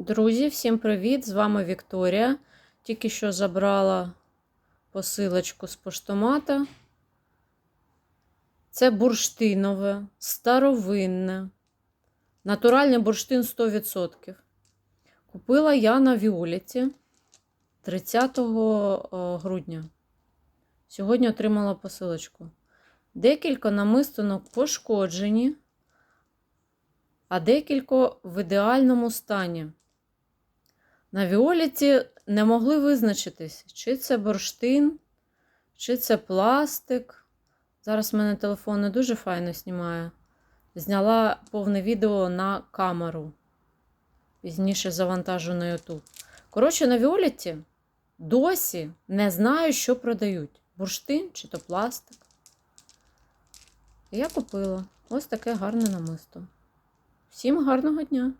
Друзі, всім привіт! З вами Вікторія. Тільки що забрала посилочку з поштомата. Це бурштинове, старовинне, натуральний бурштин 100%. Купила я на Віоліті 30 грудня. Сьогодні отримала посилочку. Декілька намистинок пошкоджені, а декілька в ідеальному стані. На Віоліті не могли визначитись, чи це бурштин, чи це пластик. Зараз в мене телефон не дуже файно знімає. Зняла повне відео на камеру. Пізніше завантажу на YouTube. Коротше, на Віоліті досі не знаю, що продають: бурштин чи то пластик. Я купила ось таке гарне намисто. Всім гарного дня!